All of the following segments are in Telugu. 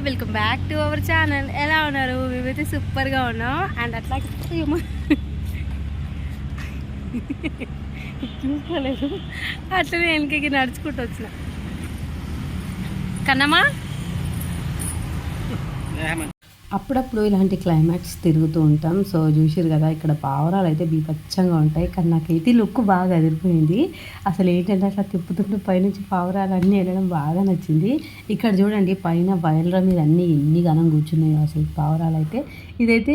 Welcome back to our channel. ఎలా ఉన్నారు? మేమైతే సూపర్గా ఉన్నాం. అండ్ అట్లా చూసుకోలేదు. అట్లనే వెనకకి నడుచుకుంటూ వచ్చిన. కన్నమ్మా? అప్పుడప్పుడు ఇలాంటి క్లైమాక్స్ తిరుగుతూ ఉంటాం. సో చూసారు కదా ఇక్కడ పావురాలు అయితే బీపచ్చంగా ఉంటాయి. కానీ నాకైతే లుక్ బాగా అదిరిపోయింది. అసలు ఏంటంటే అట్లా తిప్పుతుంటూ పైనుంచి పావురాలు అన్నీ వెళ్ళడం బాగా నచ్చింది. ఇక్కడ చూడండి పైన వైర్ల మీద అన్నీ ఎన్ని ఘనం కూర్చున్నాయో అసలు పావురాలు అయితే. ఇదైతే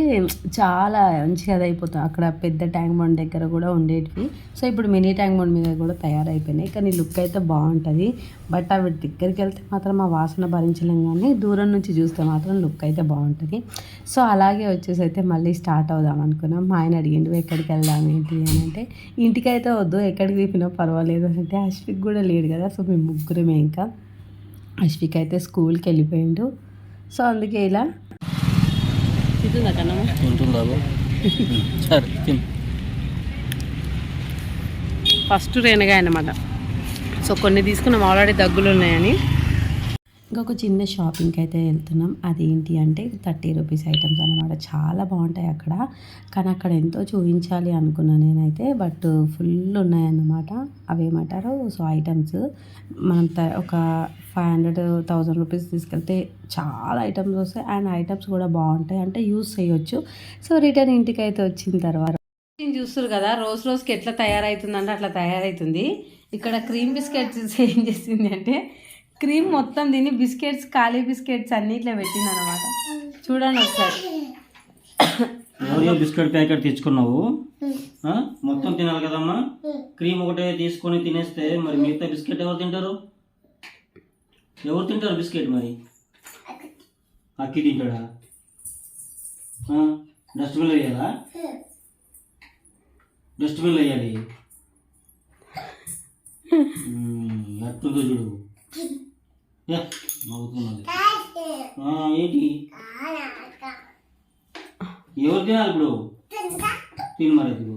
చాలా మంచిగా అది అయిపోతుంది అక్కడ పెద్ద ట్యాంక్ బండ్ దగ్గర కూడా ఉండేటివి. సో ఇప్పుడు మినీ ట్యాంక్ బండ్ మీద కూడా తయారైపోయినాయి. కానీ లుక్ అయితే బాగుంటుంది. బట్ అవి దగ్గరికి వెళ్తే మాత్రం ఆ వాసన భరించలేం. కానీ దూరం నుంచి చూస్తే మాత్రం లుక్ అయితే బాగుంటుంది. సో అలాగే వచ్చేసి అయితే మళ్ళీ స్టార్ట్ అవుదాం అనుకున్నాం. మా ఆయన అడిగిండు ఎక్కడికి వెళ్దాం ఏంటి? అని అంటే ఇంటికైతే వద్దు ఎక్కడికి తిప్పినా పర్వాలేదు అని అంటే అశ్విక్ కూడా లేడు కదా సో మేము ముగ్గురమే ఇంకా. అశ్విక్ అయితే స్కూల్కి వెళ్ళిపోయిండు. సో అందుకే ఇలా తింటుందా కన్నమ్మ? ఉంటుందా సరే తిను. ఫస్ట్ రేణగా అనమాట సో కొన్ని తీసుకున్నాం ఆల్రెడీ దగ్గులు ఉన్నాయని. ఇంకొక చిన్న షాపింగ్కి అయితే వెళ్తున్నాం. అదేంటి అంటే థర్టీ రూపీస్ ఐటమ్స్ అనమాట చాలా బాగుంటాయి అక్కడ. కానీ అక్కడ ఎంతో చూపించాలి అనుకున్నాను నేనైతే. బట్ ఫుల్ ఉన్నాయన్నమాట. అవేమంటారు? So items. మనం త- ఒక ఫైవ్ హండ్రెడ్ థౌజండ్ రూపీస్ తీసుకెళ్తే చాలా ఐటమ్స్ వస్తాయి. అండ్ ఐటమ్స్ కూడా బాగుంటాయి. అంటే యూస్ చేయొచ్చు. సో రిటర్న్ ఇంటికి అయితే వచ్చిన తర్వాత. నేను చూస్తారు కదా రోజు రోజుకి ఎట్లా తయారవుతుందంటే అట్లా తయారవుతుంది ఇక్కడ క్రీమ్ బిస్కెట్స్ ఏం చేసింది అంటే క్రీమ్ మొత్తం దీన్ని బిస్కెట్స్ ఖాళీ బిస్కెట్స్ అన్ని ఇట్లా పెట్టింది అనమాట చూడండి ఒకసారి. ఓరియో బిస్కెట్ ప్యాకెట్ తెచ్చుకున్నావు? ఆ? మొత్తం తినాలి కదమ్మా. క్రీమ్ ఒకటే తీసుకొని తినేస్తే మరి మిగతా బిస్కెట్ ఎవరు తింటారు? ఎవరు తింటారు బిస్కెట్ మరి? అక్కి. తింటాడా? డస్ట్బిన్లో వేయాలా? డస్ట్బిన్లో వేయాలి. ఎట్లుందో చూడు. ఏంటి? ఎవరు తినాలి ఇప్పుడు? తిను మరి ఇప్పుడు.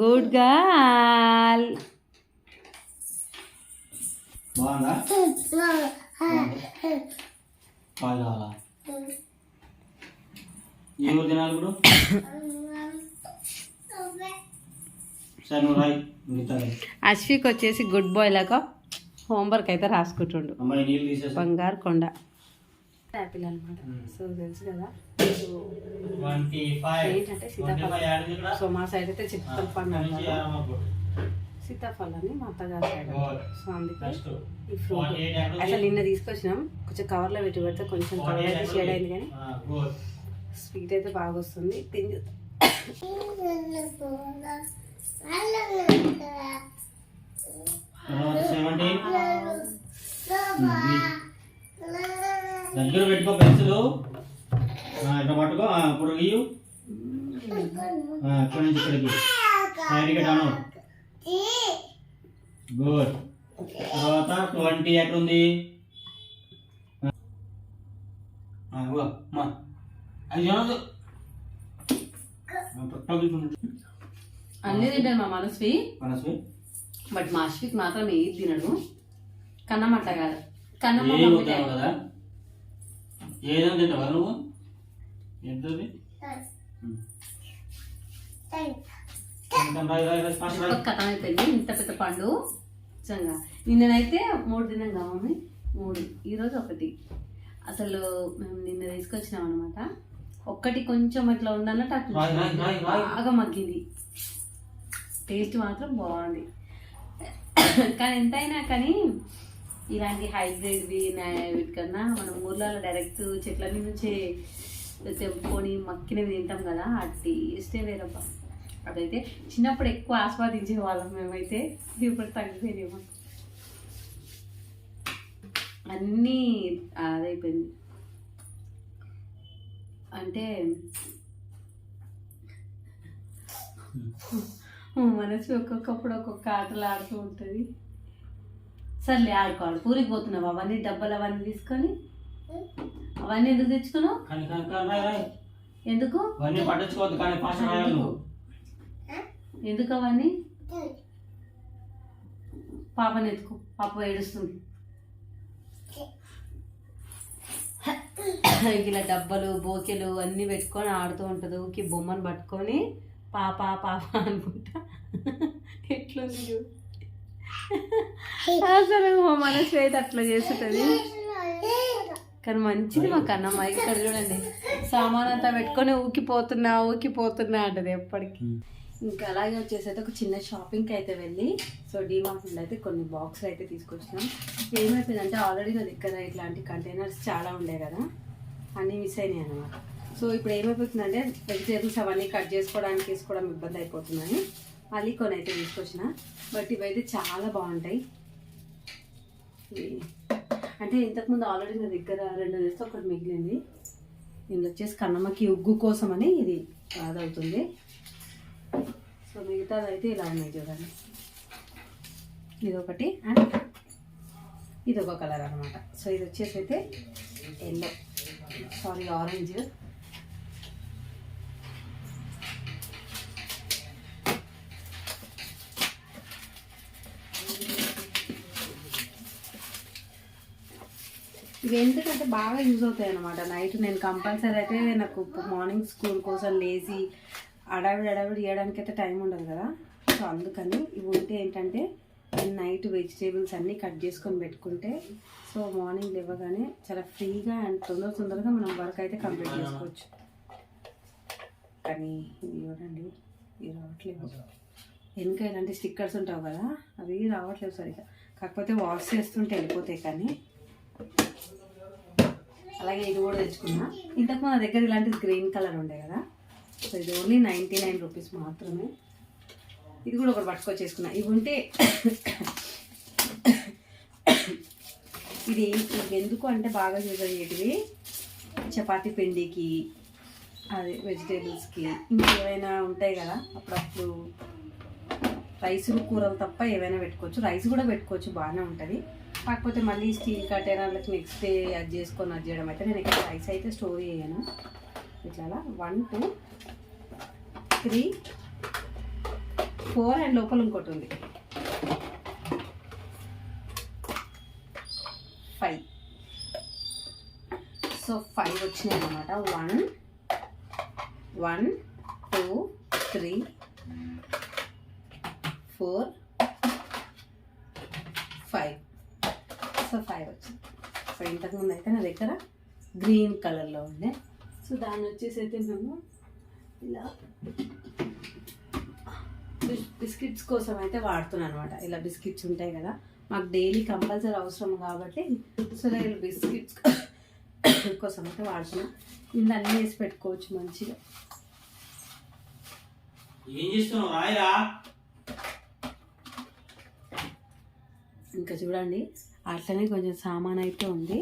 గుడ్ గర్ల్ బాగుందా? పాలు కావాలా? ఎవరు తినాలి ఇప్పుడు? సరే నువ్వు రాయి మిగతా అశ్విక్ వచ్చేసి గుడ్ బాయ్ లాగా హోంవర్క్ అయితే రాసుకుంటుండు. బంగారు కొండ. యాపిల్ అనమాట సో తెలుసు కదా. ఏంటంటే సీతాఫలం. సో మా సైడ్ అయితే చిత్తల పండు అంటారు. సీతాఫలం అని మా అత్తగారి సైడ్. సో అందుకే ఈ ఫ్రూట్ అసలు నిన్న తీసుకొచ్చినాం. కొంచెం కవర్లో పెట్టి పెడితే కొంచెం కవర్ అయితే షేడ్ అయింది కానీ స్వీట్ అయితే బాగా వస్తుంది. ఇవ్వు. అది అన్నీ తింటాను మా మనస్వి. మనసు బట్ మా అశ్విక్ మాత్రం ఏది తినడు. అట్లా కాదు. మమ్మీ ఏదైనా తింటావా నువ్వు? కథ అయిపోయింది. ఇంత పెద్ద పండు. నిజంగా. నిన్ననైతే మూడు తిన్నాం మమ్మీ? మూడు. ఈరోజు ఒకటి. అసలు మేము నిన్న తీసుకొచ్చినాం అనమాట ఒక్కటి కొంచెం ఇట్లా ఉందన్నట్టు అట్లా బాగా మగ్గింది. టేస్ట్ మాత్రం బాగుంది. కానీ ఎంతైనా కానీ ఇలాంటి హైబ్రిడ్వి వీటికన్నా మనం ఊర్లలో డైరెక్ట్ చెట్ల మీద నుంచి తెంపుకొని మక్కినవి తింటాం కదా ఆ టేస్టే వేరబ్బా. అదైతే చిన్నప్పుడు ఎక్కువ ఆస్వాదించే వాళ్ళం మేమైతే ఇప్పుడు తగ్గిపోయినాయి మాకు అన్నీ అదైపోయింది. అంటే మనసు ఒక్కొక్కప్పుడు ఒక్కొక్క ఆటలు ఆడుతూ ఉంటుంది. సర్లే ఆడుకోవాలి. పూరికి పోతున్నావు? అవన్నీ డబ్బలు అవన్నీ తీసుకొని? అవన్నీ ఎందుకు తెచ్చుకున్నావు? కానీ కానీ కానీ రాయి రాయి. ఎందుకు? ఎందుకు? అవన్నీ? పాపని ఎత్తుకో. పాప ఏడుస్తుంది. ఇలా డబ్బలు బోకెలు అన్నీ పెట్టుకొని ఆడుతూ ఉంటుంది. ఊకి బొమ్మను పట్టుకొని పాప పాప అనుకుంటా. ఎట్లుంది అసలు మనసు అయితే అట్లా చేస్తుంటుంది కానీ మంచిది మా కన్న ఇక్కడ చూడండి. సామాన్ అంతా పెట్టుకొని ఊకిపోతున్నా ఊకిపోతున్నా అంటది ఎప్పటికీ. ఇంకా అలాగే వచ్చేసి అయితే ఒక చిన్న షాపింగ్కి అయితే వెళ్ళి సో డీమార్ట్ నుండి అయితే కొన్ని బాక్సులు అయితే తీసుకొచ్చినాం. ఏమైపోయిందంటే ఆల్రెడీ నా దగ్గర ఇట్లాంటి కంటైనర్స్ చాలా ఉండే కదా అన్నీ మిస్ అయినాయి అనమాట సో ఇప్పుడు ఏమైపోతుందంటే వెజిటేబుల్స్ అవన్నీ కట్ చేసుకోవడానికి తీసుకోవడం ఇబ్బంది అయిపోతుందని మళ్ళీ కొన్ని అయితే తీసుకొచ్చిన బట్ ఇవైతే చాలా బాగుంటాయి. అంటే ఇంతకుముందు ఆల్రెడీ నా దగ్గర రెండు వేస్తే ఒకటి మిగిలింది. ఇందులో వచ్చేసి కన్నమ్మకి ఉగ్గు కోసం అని ఇది అవుతుంది సో మిగతాది అయితే ఇలా ఉన్నాయి చూడండి. ఇది ఒకటి అండ్ ఇది ఒక కలర్ అనమాట సో ఇది వచ్చేసి అయితే ఎల్లో సారీ ఆరెంజ్ ఇవి ఎందుకంటే బాగా యూజ్ అవుతాయి అనమాట నైట్ నేను కంపల్సరీ అయితే నాకు మార్నింగ్ స్కూల్ కోసం లేచి అడావిడి అడావిడి చేయడానికి అయితే టైం ఉండదు కదా. సో అందుకని ఇవి ఉంటే ఏంటంటే నేను నైట్ వెజిటేబుల్స్ అన్నీ కట్ చేసుకొని పెట్టుకుంటే సో మార్నింగ్ లేవగానే చాలా ఫ్రీగా అండ్ తొందర తొందరగా మనం వర్క్ అయితే కంప్లీట్ చేసుకోవచ్చు. కానీ ఇవి చూడండి ఇవి రావట్లేదు వెనుక ఇలాంటి స్టిక్కర్స్ ఉంటావు కదా అవి రావట్లేవు సరిగా కాకపోతే వాష్ చేస్తుంటే వెళ్ళిపోతాయి కానీ. అలాగే ఇది కూడా తెచ్చుకున్నా. ఇంతకు మన దగ్గర ఇలాంటిది గ్రీన్ కలర్ ఉండే కదా. సో ఇది ఓన్లీ నైంటీ నైన్ రూపీస్ మాత్రమే. ఇది కూడా ఒకటి పట్టుకొచ్చేసుకున్నా ఇవి ఉంటే ఇది ఎందుకు అంటే బాగా యూజ్ అయ్యేటివి చపాతి పిండికి అదే వెజిటేబుల్స్కి ఇంకేమైనా ఉంటాయి కదా అప్పుడప్పుడు రైస్ కూరలు తప్ప ఏవైనా పెట్టుకోవచ్చు. రైస్ కూడా పెట్టుకోవచ్చు బాగానే ఉంటుంది. కాకపోతే మళ్ళీ స్టీల్ కంటైనర్లకి నెక్స్ట్ డే అది చేసుకొని అది చేయడం అయితే నేను ఇక్కడ రైస్ అయితే స్టోర్ చేయను. ఇట్లా one two three four and లోపల ఇంకోటి ఉంది. ఫైవ్ సో ఫైవ్ వచ్చినాయి అనమాట one one two three four five so five వచ్చింది. సో ఇంతకుముందు అయితే నా దగ్గర గ్రీన్ కలర్లో ఉండే. సో దాన్ని వచ్చేసి అయితే మేము ఇలా బిస్- బిస్కెట్స్ కోసం అయితే వాడుతున్నాను అనమాట ఇలా బిస్కెట్స్ ఉంటాయి కదా మాకు డైలీ కంపల్సరీ అవసరం కాబట్టి సో నేను బిస్కెట్స్ కోసం అయితే వాడుతున్నా. ఇందులో అన్నీ వేసి పెట్టుకోవచ్చు మంచిగా. ఏం చేస్తున్నావు? రాయరా? ఇంకా చూడండి అట్లనే కొంచెం సామాన్ అయితే ఉంది.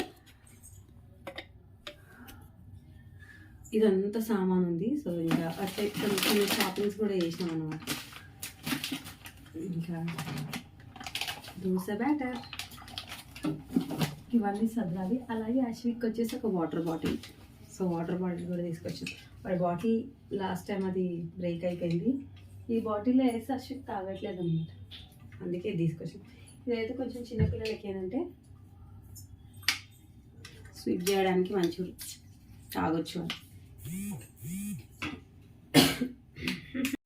ఇదంతా సామాన్ ఉంది సో ఇంకా అట్లే కొన్ని కొన్ని షాపింగ్స్ కూడా చేసినాం అనమాట ఇంకా దోశ బ్యాటర్. ఇవన్నీ సర్దాలి. అలాగే అశ్విక్ వచ్చేసి ఒక water bottle. So water bottle కూడా తీసుకొచ్చాం వాడి బాటిల్ లాస్ట్ టైం అది బ్రేక్ అయిపోయింది. ఈ బాటిల్లో వేసి అశ్విక్ తాగట్లేదు అనమాట అందుకే తీసుకొచ్చాం ఇదైతే కొంచెం చిన్నపిల్లలకి ఏంటంటే స్విగ్ చేయడానికి మంచి తాగొచ్చు అని.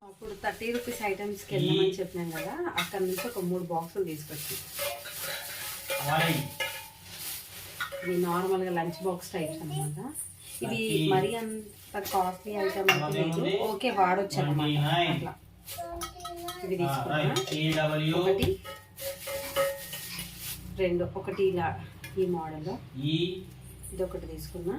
అప్పుడు థర్టీ రూపీస్ ఐటమ్స్కి వెళ్ళమని చెప్పినాం కదా అక్కడ నుంచి ఒక మూడు బాక్సులు తీసుకొచ్చాం. ఇది నార్మల్గా లంచ్ బాక్స్ టైప్స్ అనమాట ఇది మరీ అంత కాస్ట్లీ ఐటమ్ లేదు. ఓకే వాడొచ్చు అనమాట అట్లా. ఇది తీసుకున్నా. ఒకటి. రెండు. ఒకటి ఇలా ఈ మోడల్. ఇది ఒకటి తీసుకున్నా.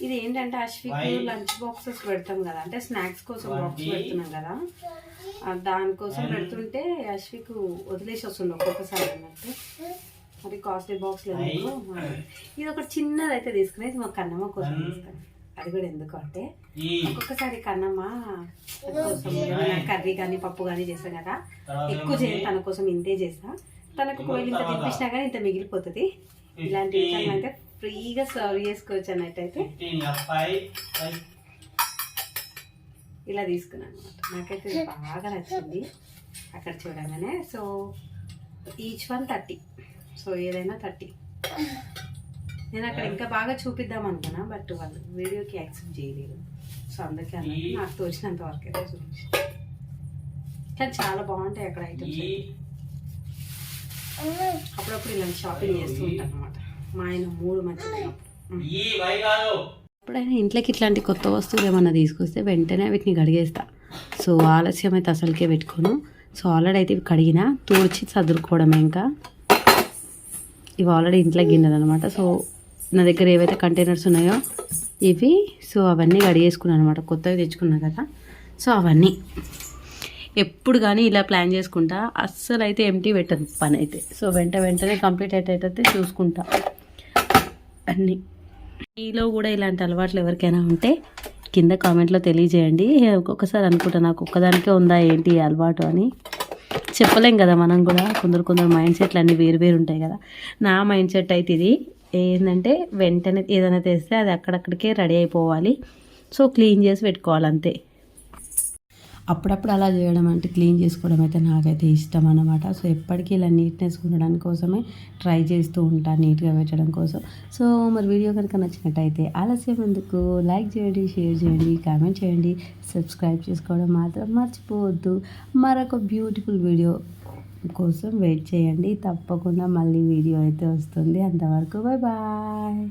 ఇది ఏంటంటే అశ్విక్? లంచ్ బాక్సెస్ పెడతాం కదా అంటే స్నాక్స్ కోసం బాక్స్. పెడుతున్నాం కదా దానికోసం పెడుతుంటే అశ్విక్ వదిలేసి వస్తుంది ఒక్కొక్కసారి అన్నట్టు అది కాస్ట్లీ బాక్స్ లేదు ఇది ఒకటి చిన్నది అయితే తీసుకుని ఇది మా కన్నమ్మ కోసం తీసుకుని అది కూడా ఎందుకు అంటే. ఒక్కొక్కసారి కన్నమ్మ కోసం కర్రీ కానీ పప్పు కానీ చేస్తాం కదా ఎక్కువ? చేయను తన కోసం ఇంతే చేస్తా తనకు ఒకవేళ ఇంత? తినిపించినా కానీ ఇంత మిగిలిపోతుంది ఇలాంటి అయితే ఫ్రీగా సర్వ్ చేసుకోవచ్చు అన్నట్టయితే. 15, F5, five. ఇలా తీసుకున్నాను అనమాట నాకైతే బాగా నచ్చింది అక్కడ చూడగానే. So each one thirty so ఏదైనా థర్టీ నేను అక్కడ ఇంకా బాగా చూపిద్దాం అనుకున్నా బట్ వాళ్ళు వీడియోకి యాక్సెప్ట్ చేయలేదు. సో అందుకే అన్నట్టు నాకు తోచినంత వరకు అయితే చూపించి. కానీ చాలా బాగుంటాయి అక్కడ ఐటమ్స్ అప్పుడప్పుడు ఇలాంటి షాపింగ్ చేస్తూ ఉంటాను అనమాట మా ఆయన మూడు ఎప్పుడైనా ఇంట్లోకి ఇట్లాంటి కొత్త వస్తువులు ఏమన్నా తీసుకొస్తే వెంటనే వీటిని కడిగేస్తా. సో ఆలస్యం అయితే అసలుకే పెట్టుకోను. సో ఆల్రెడీ అయితే ఇవి కడిగిన తుడిచి చదువుకోవడమే ఇంకా. ఇవి ఆల్రెడీ ఇంట్లో గిన్నెలు అనమాట సో నా దగ్గర ఏవైతే కంటైనర్స్ ఉన్నాయో ఇవి సో అవన్నీ కడిగేసుకున్నాను అనమాట. కొత్తవి తెచ్చుకున్నా కదా. సో అవన్నీ. ఎప్పుడు కానీ ఇలా ప్లాన్ చేసుకుంటా. అస్సలు అయితే ఎంటీ పెట్టదు పని అయితే సో వెంట వెంటనే కంప్లీట్ అయ్యేటైతే చూసుకుంటా. అన్నీ మీలో కూడా ఇలాంటి అలవాట్లు ఎవరికైనా ఉంటే కింద కామెంట్లో తెలియజేయండి. ఒక్కొక్కసారి అనుకుంటా నాకు ఒక్కదానికే ఉందా ఏంటి ఈ అలవాటు అని. చెప్పలేం కదా మనం కూడా. కొందరు కొందరు మైండ్ సెట్లు అన్నీ వేరు వేరు ఉంటాయి కదా. నా మైండ్ సెట్ అయితే ఇది. ఏంటంటే వెంటనే ఏదైనా తెస్తే అది అక్కడక్కడికే రెడీ అయిపోవాలి. సో క్లీన్ చేసి పెట్టుకోవాలి అంతే అప్పుడప్పుడు అలా చేయడం అంటే క్లీన్ చేసుకోవడం అయితే నాకైతే ఇష్టం అన్నమాట. సో ఎప్పటికీ ఇలా నీట్నెస్ ఉండడం కోసమే ట్రై చేస్తూ ఉంటాను నీట్గా పెట్టడం కోసం. సో మరి వీడియో కనుక నచ్చినట్టయితే ఆలస్యం ఎందుకు? లైక్ చేయండి షేర్ చేయండి కామెంట్ చేయండి సబ్స్క్రైబ్ చేసుకోవడం మాత్రం మర్చిపోవద్దు. మరొక బ్యూటిఫుల్ వీడియో కోసం వెయిట్ చేయండి. తప్పకుండా మళ్ళీ వీడియో అయితే వస్తుంది. అంతవరకు బాయ్ బాయ్